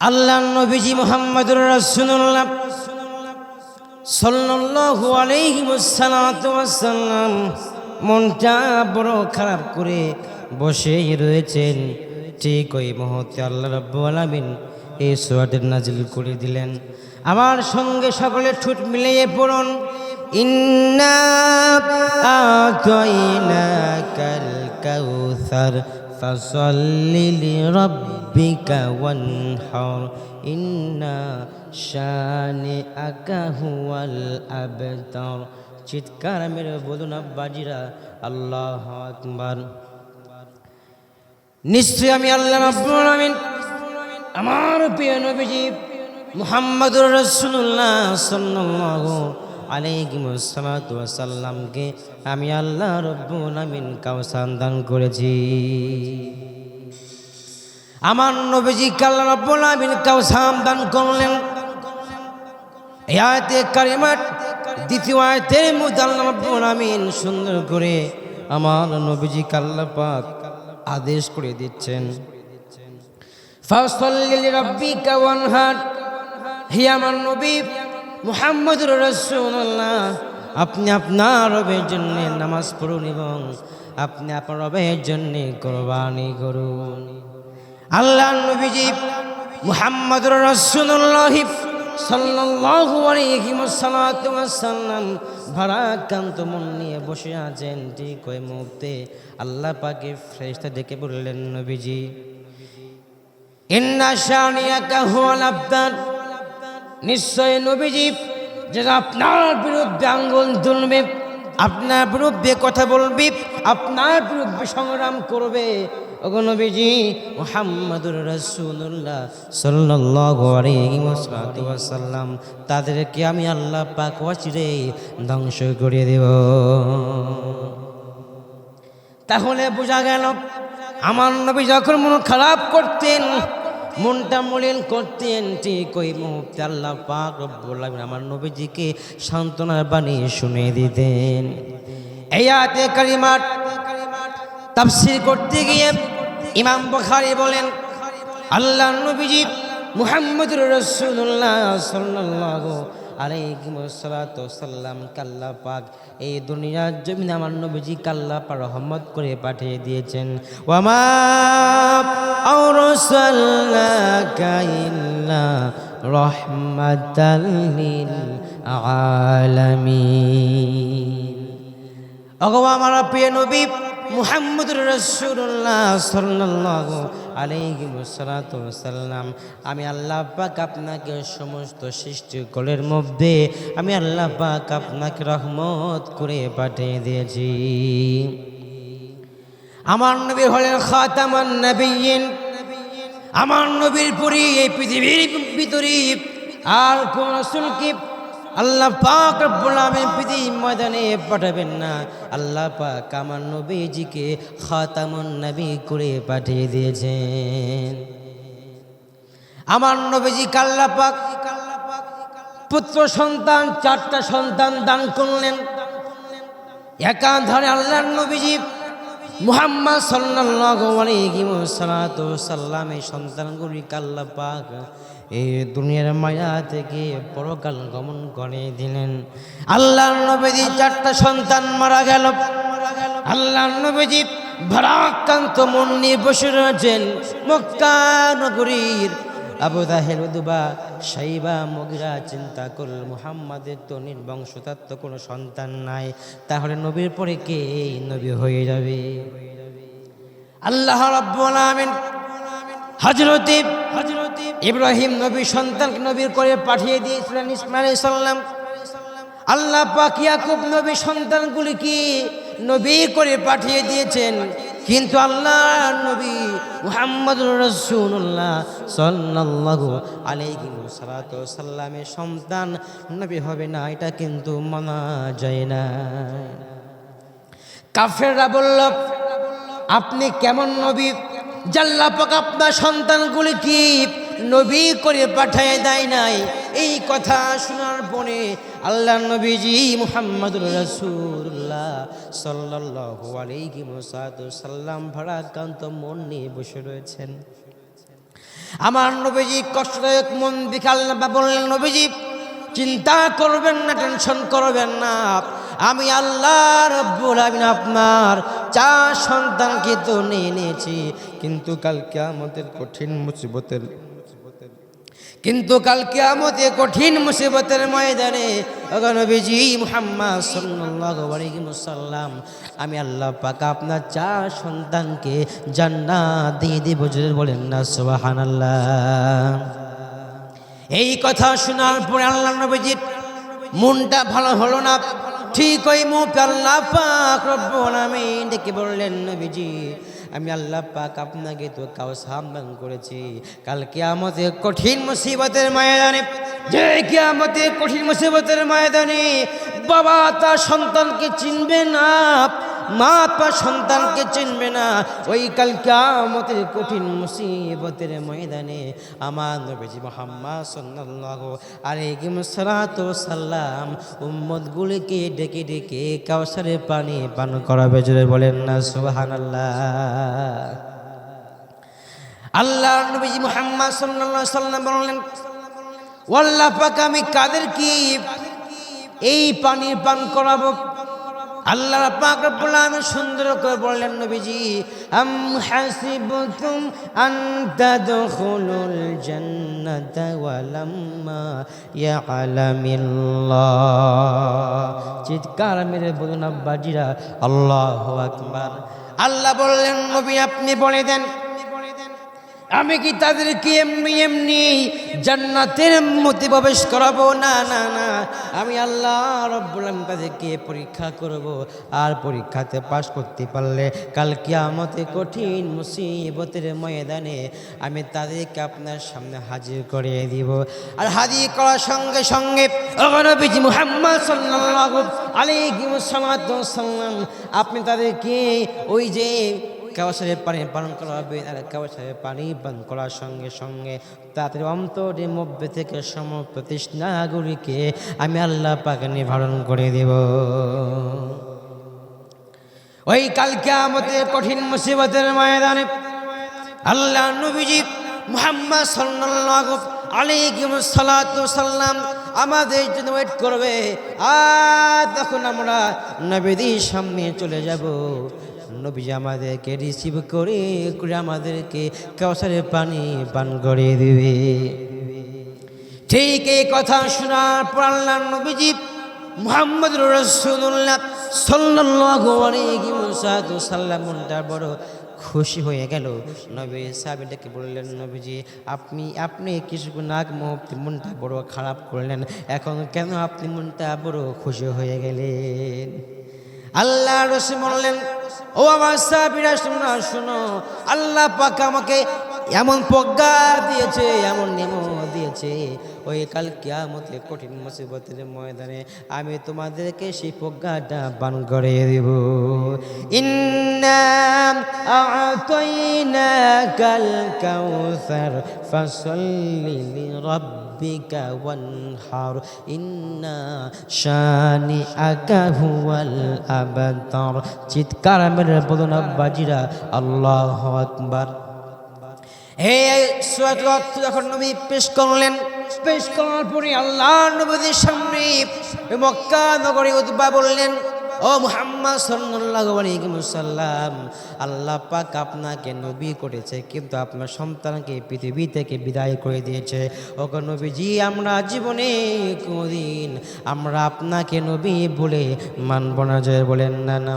আল্লাহ নবীজি মোহাম্মদুর রাসূলুল্লাহ সাল্লাল্লাহু আলাইহি ওয়াসাল্লাম মনটা বড় খারাপ করে বসেই রয়েছেন। ঠিক ওই মুহূর্তে আল্লাহ রাব্বুল আলামিন এই সূরাটি নাজিল করে দিলেন। আমার সঙ্গে সকলে ঠোঁট মিলিয়ে পড়ুন। ইন্না আতাইনাকাল কাউসার। فصل لربك وانحر إن شانئك هو الأبتر চিৎকার মেরে বলুন আব্বাজিরা আল্লাহ আকবার নিশ্চয় আমি আল্লাহ রাব্বুল আলামিন আমার প্রিয় নবীজি মুহাম্মদুর রাসূলুল্লাহ সাল্লাল্লাহু আলাইহি সাল্লামকে আমি আল্লাহ রব্বুল আমিন কাউসার দান করেছি। আমার নবীজি কাল্লা রব্বুল আমিন কাউসার দান করলেন। এই আয়াতে কারিমাত দ্বিতীয় আয়াতের মধ্যে রব্বুল আমিন সুন্দর করে আমার নবীজি কাল্লা পাক আদেশ করে দিচ্ছেন। ফাসল্লি রাব্বিকা ওয়ানহার, হে আমার নবী মুহাম্মদুর রাসূলুল্লাহ। আপনি আপনার রবের জন্য নামাজ পড়ুন এবং আপনি আপনার রবের জন্য কোরবানি করুন। আল্লাহ নবীজি মুহাম্মদুর ওই মুহূর্তে আল্লাহ বললেন, নবীজি, ইন্না নিশ্চয় নবীজি যারা আপনার বিরুদ্ধে আঙ্গুল তুলবে আপনার বিরুদ্ধে কথা বলবে, আপনার বিরুদ্ধে সংগ্রাম করবে। নবীজি, মুহাম্মাদুর আলাইহি ওয়াসাল্লাম, তাদেরকে আমি আল্লাহ পাক ধ্বংস করে দেব। তাহলে বোঝা গেল, আমার নবী যখন মন খারাপ করতেন মনটা মলিন করতেন ঠিক ওই মুহূর্তে আল্লাহ পাক রব্বুল আমার নবীজিকে সান্ত্বনার বাণী শুনে দিতেন। এই আয়াতে কারিমার তাফসির করতে গিয়ে ইমাম বুখারী বলেন, আল্লাহ নবীজি মুহাম্মদুর রাসূলুল্লাহ সাল্লাল্লাহু আলাইহি সাল্লাম কাল্লা পাক। এই দুনিয়ার জমিনে আমার নবীজি কাল্লা পাক রহমত করে পাঠিয়ে দিয়েছেন। ওয়ামা আরসালনাকা ইল্লা রাহমাতাল লিল আলামিন। আমার প্রিয় নবী মুহাম্মদুর রসুল্লাহ সাল্লাল্লাহু আলাইহি সাল্লাম আমি আল্লাহ পাক আপনাকে সমস্ত সৃষ্টিকুলের মধ্যে, আমি আল্লাহ পাক আপনাকে রহমত করে পাঠিয়ে দিয়েছি। আমার নবী হলেন খাতামান নবীন। আমার নবীর পরি এই পৃথিবীর ভিতরে আর কোন রাসূলকে আল্লাহ পাক রব্বুল পৃথিবীর ময়দানে পাঠাবেন না। আল্লাহ পাক আমার নবীজিকে খাতামুন নবী করে পাঠিয়ে দিয়েছেন। আমার নবীজি কাল্লা পাক পুত্র সন্তান, চারটা সন্তান দান করলেন। একাধারে আল্লাহর নবীজি মুহাম্মদ সাল্লাল্লাহু আলাইহি ওয়াসাল্লাম, এই সন্তানগুলি কাল্লা পাক এই দুনিয়ার মায়া থেকে পরকাল গমন করে দিলেন। আল্লাহ নবীজি চারটা সন্তান মারা গেল। আল্লাহ নবীজি ভারাক্রান্ত মন নিয়ে বসে রয়েছেন। মক্কা নগরীর আবু দাহের উদুবা, সাইবা, মগিরা চিন্তা করল, মুহাম্মাদের তো নির্বংশতার তো কোনো সন্তান নাই, তাহলে নবীর পরে কে নবী হয়ে যাবে? আল্লাহ রাব্বুল আমিন হযরত ইব্রাহিম নবী সন্তান নবীর করে পাঠিয়ে দিয়েছিলেন ইসমাইল সাল্লাম আল্লাহ পাক ইয়াকুব নবী সন্তানগুলি কি নবী করে পাঠিয়ে দিয়েছেন। কিন্তু আল্লাহ নবী মুহাম্মদ রসুল্লাহ সাল্লাল্লাহু আলাইহি সাল্লামের সন্তান নবী হবে না, এটা কিন্তু মানা যায় না। কাফেররা বলল, আপনি কেমন নবী? জাল্লা পাক আপনার সন্তানগুলি কি নবী করে পাঠায় দেয় নাই? এই কথা শোনার পরে আল্লাহ নবীজি মুহাম্মদুর রাসূলুল্লাহ সাল্লাল্লাহু আলাইহি ওয়াসাল্লাম ভাড়াক্রান্ত মন নিয়ে বসে রয়েছেন। আমার নবীজি কষ্টদায়ক মন বিকাল বা বললেন, নবীজি, চিন্তা করবেন না, টেনশন করবেন না। আমি আল্লাহ রব্বুল আমিন আপনার চার সন্তানকে তো নিয়ে নিয়েছি, কিন্তু কালকে আমাদের কঠিন মুসিবতের কিন্তু কাল কিয়ামতে কঠিন মুসিবতের ময়দানে নবীজি মুহাম্মদ সাল্লাল্লাহু আমি আল্লাহ পাক আপনার চার সন্তানকে জান্নাত দিয়ে দিব। বলেন না, সুবহানাল্লাহ। এই কথা শোনার পরে আল্লাহ নবীজির মনটা ভালো হলো না। ঠিক ওই মুখ আল্লাহ পাক রব্বুল আমিন ডেকে বললেন, নবীজি আমি আল্লাহ পাক আপনাকে তো কাউ সাবধান করেছি। কালকে আমাদের কঠিন মুসিবতের ময়দানে, যে কিয়ামতে কঠিন মুসিবতের ময়দানে বাবা তার সন্তানকে চিনবে না। মা আপনার সন্তানকে চিনবে না। ওই কাল কিয়ামতের কঠিন মুসিবতের ময়দানে আমার নবীজি মোহাম্মদ সাল্লাল্লাহু আলাইহি সাল্লাতু সাল্লাম উম্মতগুলিকে ডেকে ডেকে কাউসারে পানি পান করাবে। জোরে বলেন না, সুবহানাল্লাহ। আল্লাহ আল্লাহ নবীজি মোহাম্মদ আলাইহি সাল্লাম বললেন, ওয়াল্লাহ পাক, আমি কাদের কি এই পানি পান করাবো? আল্লাহ পাক রব্বুল সুন্দর করে বললেন, নবীজি, আম হাসিবতুম আন তাদখুলুল জান্নাতা ওয়ালাম্মা ইয়ালামিল্লাহ। চিৎকার মেরে বলুন, আব্বাজিরা, আল্লাহু আকবার। আল্লাহ বললেন, নবী, আপনি বলে দেন আমি কি তাদেরকে এমনি এমনি জান্নাতের মধ্যে প্রবেশ করাবো? না না না। আমি আল্লাহ রব্বুল আলামিন তাদেরকে পরীক্ষা করব আর পরীক্ষাতে পাশ করতে পারলে কাল কিয়ামতে কঠিন মুসিবতের ময়দানে আমি তাদেরকে আপনার সামনে হাজির করিয়ে দিব। আর হাজির করার সঙ্গে সঙ্গে মুহাম্মদ সাল্লাল্লাহু আলাইহি ওয়াসাল্লাম, আপনি তাদেরকে ওই যে কাউসারের পানি পান করা হবে, আর কাউসারের পানি পান করার সঙ্গে সঙ্গে তাদের অন্তরের মধ্যে থেকে সমস্ত তৃষ্ণাগুলিকে আমি আল্লাহ পাকে নিবারণ করে দেব। ওই কালকে আমাদের কঠিন মুসিবতের ময়দানে আল্লাহ নবীজি মুহাম্মদ আলাইহি সাল্লাতু সাল্লাম আমাদের জন্য ওয়েট করবে। আর তখন আমরা নবীদের সামনে চলে যাব। নবীজি আমাদেরকে রিসিভ করে করে আমাদেরকে কাউসারের পানি পান করে দিবে। ঠিক এই কথা শোনার পর আল্লাহ নবীজি মোহাম্মদ রসুল্লাহ সাল্লাল্লাহু আলাইহি ওয়াসাল্লাম মনটা বড় খুশি হয়ে গেল। নবী সাহাবিটাকে বললেন, নবীজি, আপনি আপনি কিছুক্ষণ আগ মুহূর্তে মনটা বড় খারাপ করলেন, এখন কেন আপনি মনটা বড় খুশি হয়ে গেলেন? আল্লাহ রসুল বললেন ও আমার সাহাবিরা শোনো শোনো। আল্লাহ পাক আমাকে এমন প্রজ্ঞা দিয়েছে, এমন নিয়ম দিয়েছে। ওই কাল কিয়ামতে কঠিন মুসিবতের ময়দানে আমি তোমাদেরকে সেই প্রজ্ঞাটা বান করে দেব। ইন্নাম আতাইনাকাল কাউসার, ফাসাল্লি লিরাব্বিকা ওয়ানহার ইন্না শানিআকা হুয়াল আবতার চিৎকার মেরে বলুন, আব্বাজিরা, আল্লাহু আকবার। এই সুরাত যখন নবী পেশ করলেন, পেশ করার পরে আল্লাহ নবীদের সামনে মক্কা নগরী উদ্বা বললেন ও মুহাম্মদ সাল্লাল্লাহু আল্লাহ পাক আপনাকে নবী করেছে, কিন্তু আপনার সন্তানকে পৃথিবী থেকে বিদায় করে দিয়েছে। ওকে নবীজি, আমরা জীবনে কোনদিন আমরা আপনাকে নবী বলে মানব না জয় বলেন না না